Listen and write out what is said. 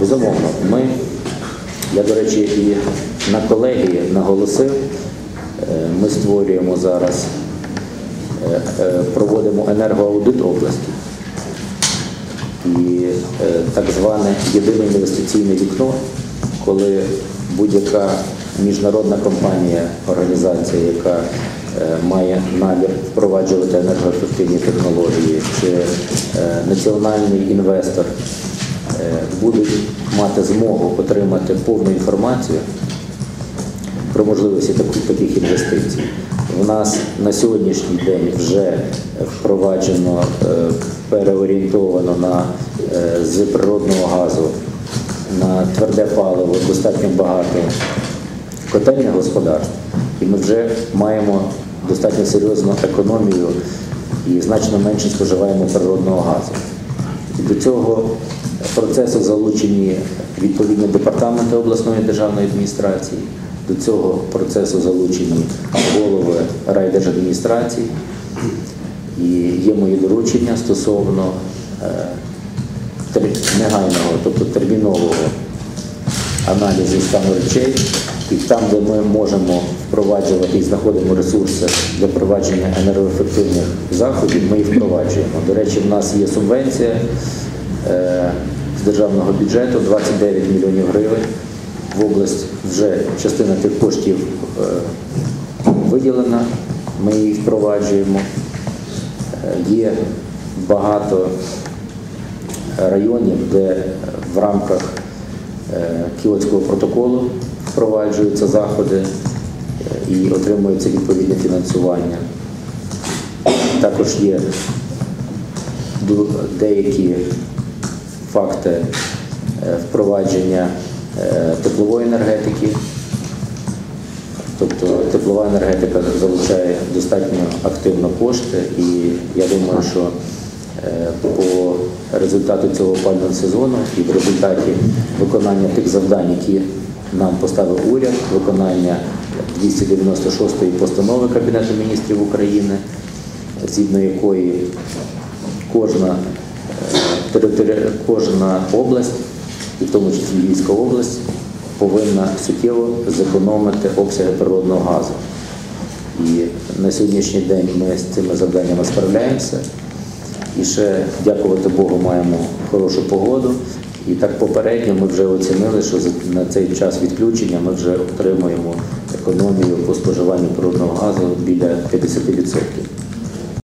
Безумовно, ми, я, до речі, і на колегії наголосив, е, ми створюємо зараз, е, е, проводимо енергоаудит області. І так зване єдине інвестиційне вікно, коли будь-яка міжнародна компанія, організація, яка має намір впроваджувати енергоефективні технології, чи національний інвестор будуть мати змогу отримати повну інформацію про можливості таких, таких інвестицій. У нас на сьогоднішній день вже впроваджено, е, переорієнтовано на е, з природного газу на тверде паливо достатньо багато котельних господарств, і ми вже маємо достатньо серйозну економію і значно менше споживаємо природного газу. І до цього процесу залучені відповідні департаменти обласної державної адміністрації. До цього процесу залучені голови райдержадміністрації. І є мої доручення стосовно е, негайного, тобто термінового аналізу стану речей, і там, де ми можемо впроваджувати і знаходимо ресурси для впровадження енергоефективних заходів, ми їх впроваджуємо. До речі, в нас є субвенція з державного бюджету 29 мільйонів гривень. В область вже частина тих коштів е, виділена, ми її впроваджуємо. Е, Є багато районів, де в рамках е, Кіотського протоколу впроваджуються заходи е, і отримується відповідне фінансування. Також є деякі факти е, впровадження е, теплової енергетики. Тобто теплова енергетика залучає достатньо активно кошти, і я думаю, що е, по результату цього опалювального сезону і в результаті виконання тих завдань, які нам поставив уряд, виконання 296-ї постанови Кабінету міністрів України, згідно якої кожна, кожна область, в тому числі Львівська область, повинна суттєво зекономити обсяги природного газу. І на сьогоднішній день ми з цими завданнями справляємося. І ще, дякувати Богу, маємо хорошу погоду. І так попередньо ми вже оцінили, що на цей час відключення ми вже отримуємо економію по споживанню природного газу біля 50%.